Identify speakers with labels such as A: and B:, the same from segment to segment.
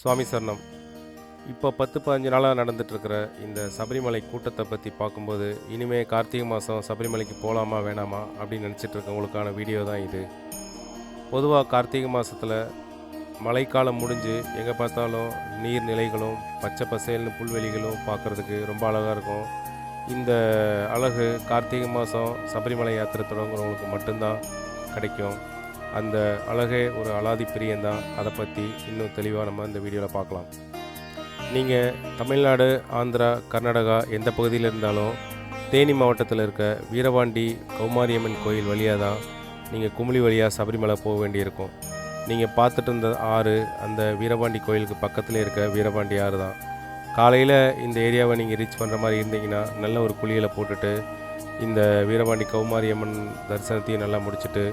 A: சுவாமி சரணம். இப்போ பத்து பதினஞ்சு நாளாக நடந்துட்டுருக்கிற இந்த சபரிமலை கூட்டத்தை பற்றி பார்க்கும்போது இனிமேல் கார்த்திகை மாதம் சபரிமலைக்கு போகலாமா வேணாமா அப்படின்னு நினச்சிட்ருக்கேன் இருக்கவங்களுக்கான வீடியோ தான் இது. பொதுவாக கார்த்திகை மாதத்தில் மழைக்காலம் முடிஞ்சு எங்கே பார்த்தாலும் நீர்நிலைகளும் பச்சை பசேல்னு புல்வெளிகளும் பார்க்குறதுக்கு ரொம்ப அழகாக இருக்கும். இந்த அழகு கார்த்திகை மாதம் சபரிமலை யாத்திரை தொடங்குறவங்களுக்கு மட்டும்தான் கிடைக்கும். அந்த அழகே ஒரு அலாதி பிரியந்தான் அதை பற்றி இன்னும் தெளிவாக நம்ம இந்த வீடியோவில் பார்க்கலாம். நீங்கள் தமிழ்நாடு ஆந்திரா கர்நாடகா எந்த பகுதியில் இருந்தாலும் தேனி மாவட்டத்தில் இருக்க வீரபாண்டி கௌமாரியம்மன் கோயில் வழியாக தான் நீங்கள் குமிழி வழியாக சபரிமலை போக வேண்டியிருக்கும். நீங்கள் பார்த்துட்டு இருந்த ஆறு அந்த வீரபாண்டி கோயிலுக்கு பக்கத்தில் இருக்க வீரபாண்டி ஆறு தான். காலையில் இந்த ஏரியாவை நீங்கள் ரீச் பண்ணுற மாதிரி இருந்தீங்கன்னா நல்ல ஒரு குளியலை போட்டுட்டு இந்த வீரபாண்டி கௌமாரியம்மன் தரிசனத்தையும் நல்லா முடிச்சுட்டு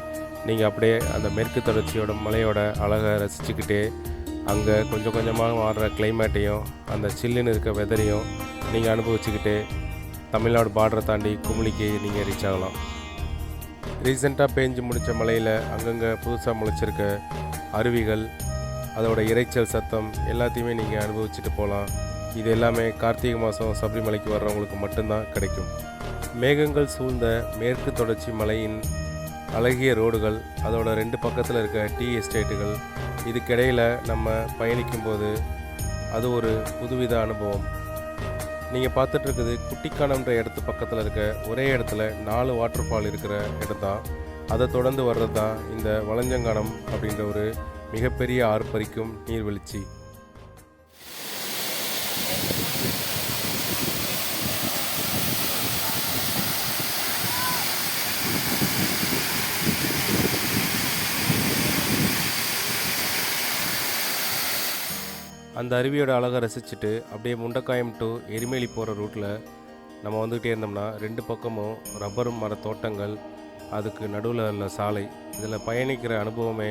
A: நீங்கள் அப்படியே அந்த மேற்கு தொடர்ச்சியோட மலையோட அழகை ரசிச்சுக்கிட்டே அங்கே கொஞ்சம் கொஞ்சமாக மாறுற கிளைமேட்டையும் அந்த சில்லுன்னு இருக்க வெதரையும் நீங்கள் அனுபவிச்சுக்கிட்டு தமிழ்நாடு பார்டரை தாண்டி குமுளிக்கு நீங்கள் ரீச் ஆகலாம். ரீசெண்டாக பேஞ்சு முடித்த மலையில் அங்கங்கே புதுசாக முளைச்சிருக்க அருவிகள் அதோட இரைச்சல் சத்தம் எல்லாத்தையுமே நீங்கள் அனுபவிச்சுட்டு போகலாம். இது எல்லாமே கார்த்திகை மாதம் சபரிமலைக்கு வர்றவங்களுக்கு மட்டும்தான் கிடைக்கும். மேகங்கள் சூழ்ந்த மேற்கு தொடர்ச்சி மலையின் அழகிய ரோடுகள் அதோட ரெண்டு பக்கத்தில் இருக்க டீ எஸ்டேட்டுகள் இதுக்கிடையில் நம்ம பயணிக்கும்போது அது ஒரு புதுவித அனுபவம். நீங்கள் பார்த்துட்ருக்குது குட்டிக்கானம்ன்ற இடத்து பக்கத்தில் இருக்க ஒரே இடத்துல நாலு வாட்டர் ஃபால் இருக்கிற இடம் தான் அதை தொடர்ந்து வர்றது தான் இந்த வளஞ்சங்கானம் அப்படின்ற ஒரு மிகப்பெரிய ஆர்ப்பரிக்கும் நீர்வீழ்ச்சி. அந்த அருவியோட அழகை ரசிச்சுட்டு அப்படியே முண்டக்காயம் டு எரிமேலி போகிற ரூட்டில் நம்ம வந்துக்கிட்டே இருந்தோம்னா ரெண்டு பக்கமும் ரப்பர் மர தோட்டங்கள் அதுக்கு நடுவில் உள்ள சாலை. இதில் பயணிக்கிற அனுபவமே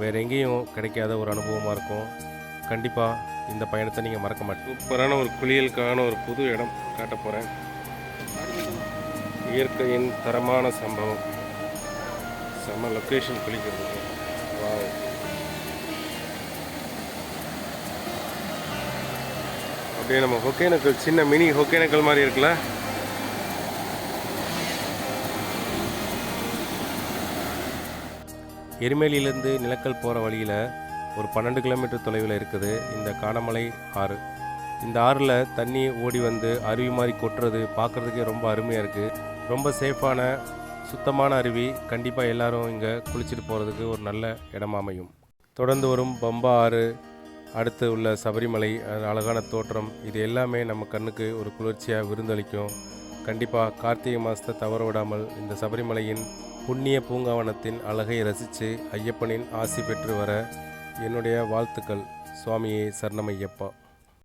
A: வேறு எங்கேயும் கிடைக்காத ஒரு அனுபவமாக இருக்கும். கண்டிப்பாக இந்த பயணத்தை நீங்கள் மறக்க மாட்டீங்க. சூப்பரான ஒரு குளியலுக்கான ஒரு புது இடம் காட்ட போகிறேன் இயற்கையின் தரமான சம்பவம். செம்ம லொக்கேஷன் குளிக்கிறதுக்கு. வாவ். அப்படியே நம்ம ஒகேனக்கல் சின்ன மினி ஒகேனக்கல் மாதிரி இருக்குல்ல? எரிமேலியிலேருந்து நிலக்கல் போகிற வழியில் ஒரு பன்னெண்டு கிலோமீட்டர் தொலைவில் இருக்குது. இந்த காணமலை ஆறு. இந்த ஆறில் தண்ணி ஓடி வந்து அருவி மாதிரி கொட்டுறது பார்க்குறதுக்கே ரொம்ப அருமையாக இருக்குது ரொம்ப சேஃபான சுத்தமான அருவி. கண்டிப்பாக எல்லாரும் இங்கே குளிச்சுட்டு போகிறதுக்கு ஒரு நல்ல இடமா அமையும். தொடர்ந்து வரும் பம்பா ஆறு அடுத்து உள்ள சபரிமலை அது அழகான தோற்றம். இது எல்லாமே நம்ம கண்ணுக்கு ஒரு குளிர்ச்சியாக விருந்தளிக்கும். கண்டிப்பாக கார்த்திகை மாதத்தை தவற விடாமல் இந்த சபரிமலையின் புண்ணிய பூங்காவனத்தின் அழகை ரசித்து ஐயப்பனின் ஆசி பெற்று வர என்னுடைய வாழ்த்துக்கள். சுவாமியே சரணமையப்பா.